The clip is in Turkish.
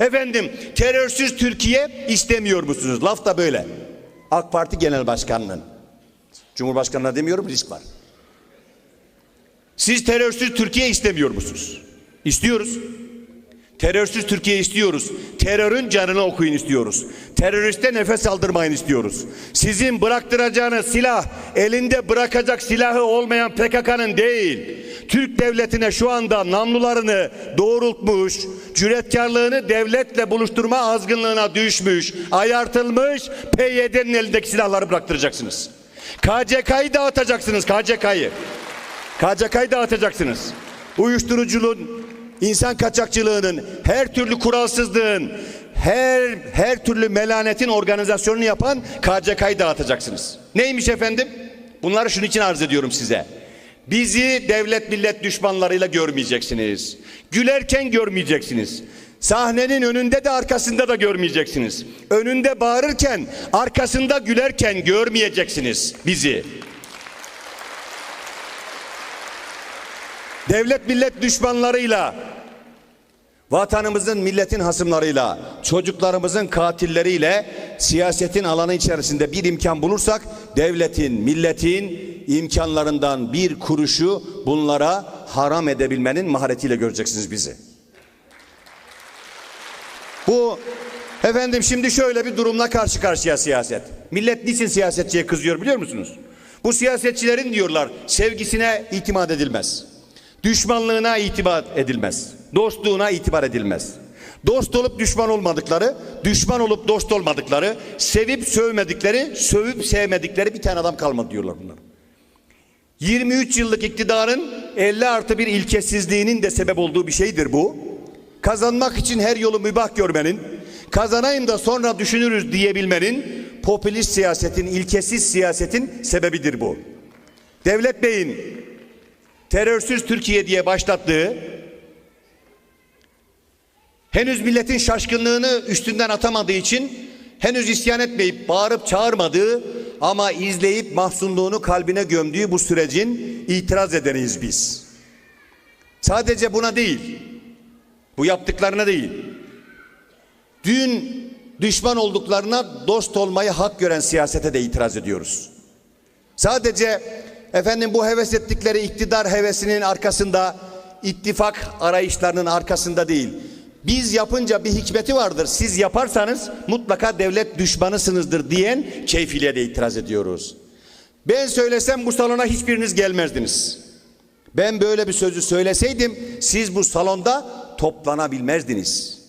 Efendim terörsüz Türkiye istemiyor musunuz? Laf da böyle. AK Parti Genel Başkanı'nın. Cumhurbaşkanı'na demiyorum risk var. Siz terörsüz Türkiye istemiyor musunuz? İstiyoruz. Terörsüz Türkiye istiyoruz. Terörün canını okuyun istiyoruz. Teröriste nefes aldırmayın istiyoruz. Sizin bıraktıracağınız silah elinde bırakacak silahı olmayan PKK'nın değil. Türk devletine şu anda namlularını doğrultmuş, cüretkarlığını devletle buluşturma azgınlığına düşmüş, ayartılmış PYD'nin elindeki silahları bıraktıracaksınız. KCK'yı dağıtacaksınız KCK'yı. KCK'yı dağıtacaksınız. Uyuşturuculuğun, insan kaçakçılığının, her türlü kuralsızlığın, her her türlü melanetin organizasyonunu yapan KCK'yı dağıtacaksınız. Neymiş efendim? Bunları şunun için arz ediyorum size. Bizi devlet millet düşmanlarıyla görmeyeceksiniz. Gülerken görmeyeceksiniz. Sahnenin önünde de arkasında da görmeyeceksiniz. Önünde bağırırken, arkasında gülerken görmeyeceksiniz bizi. devlet millet düşmanlarıyla, vatanımızın milletin hasımlarıyla, çocuklarımızın katilleriyle siyasetin alanı içerisinde bir imkan bulursak devletin, milletin imkanlarından bir kuruşu bunlara haram edebilmenin maharetiyle göreceksiniz bizi. Bu efendim şimdi şöyle bir durumla karşı karşıya siyaset. Millet niçin siyasetçiye kızıyor biliyor musunuz? Bu siyasetçilerin diyorlar sevgisine itimat edilmez. Düşmanlığına itibar edilmez. Dostluğuna itibar edilmez. Dost olup düşman olmadıkları, düşman olup dost olmadıkları, sevip sövmedikleri, sövüp sevmedikleri bir tane adam kalmadı diyorlar bunlar. 23 yıllık iktidarın 50 artı bir ilkesizliğinin de sebep olduğu bir şeydir bu. Kazanmak için her yolu mübah görmenin, kazanayım da sonra düşünürüz diyebilmenin, popülist siyasetin, ilkesiz siyasetin sebebidir bu. Devlet Bey'in terörsüz Türkiye diye başlattığı henüz milletin şaşkınlığını üstünden atamadığı için henüz isyan etmeyip bağırıp çağırmadığı ama izleyip mahzunluğunu kalbine gömdüğü bu sürecin itiraz edeniyiz biz. Sadece buna değil, bu yaptıklarına değil. Dün düşman olduklarına dost olmayı hak gören siyasete de itiraz ediyoruz. Sadece efendim bu heves ettikleri iktidar hevesinin arkasında ittifak arayışlarının arkasında değil. Biz yapınca bir hikmeti vardır. Siz yaparsanız mutlaka devlet düşmanısınızdır diyen keyfiliğe de itiraz ediyoruz. Ben söylesem bu salona hiçbiriniz gelmezdiniz. Ben böyle bir sözü söyleseydim siz bu salonda toplanabilmezdiniz.